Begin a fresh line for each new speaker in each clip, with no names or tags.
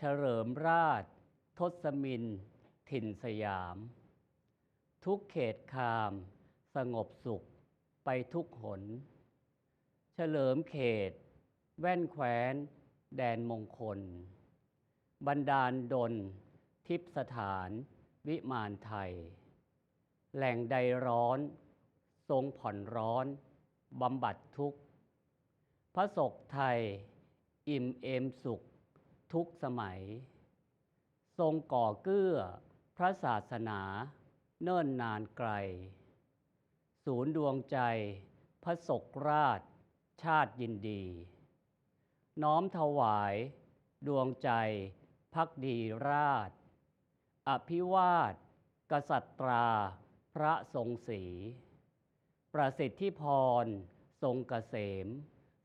เฉลิมราช ทศมิน ถิ่นสยาม ทุกเขตคาม สงบสุขไปทุกหน เฉลิมเขต แว่นแคว้น แดนมงคลบันดาลดล ทิพสถานวิมานไทย แหล่งใดร้อน ทรงผ่อนร้อน บำบัดทุกข์พระศกไทย อิ่มเอมสุข ทุกสมัย ทรงก่อเกื้อพระศาสนาเนิ่นนานไกล ศูนย์ดวงใจพระศกราชชาติยินดี น้อมถวายดวงใจพักดีราช อภิวาท กษัตราพระทรงศรีประสิทธิพร ทรงเกษม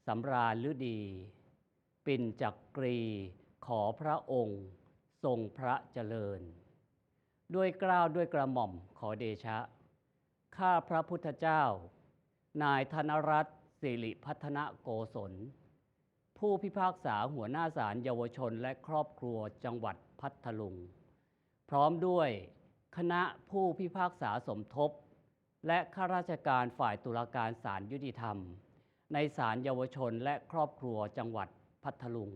สำราญฤดี ปิ่นจักกรี ขอพระองค์ทรงพระเจริญ ด้วยเกล้าวด้วยกระหม่อมขอเดชะ ข้าพระพุทธเจ้า นายธนรัตน์สิริพัฒนโกศล ผู้พิพากษาหัวหน้าศาลเยาวชนและครอบครัวจังหวัดพัทลุง พร้อมด้วยคณะผู้พิพากษาสมทบ และข้าราชการฝ่ายตุลาการศาลยุติธรรม ในศาลเยาวชนและครอบครัวจังหวัดพัทลุง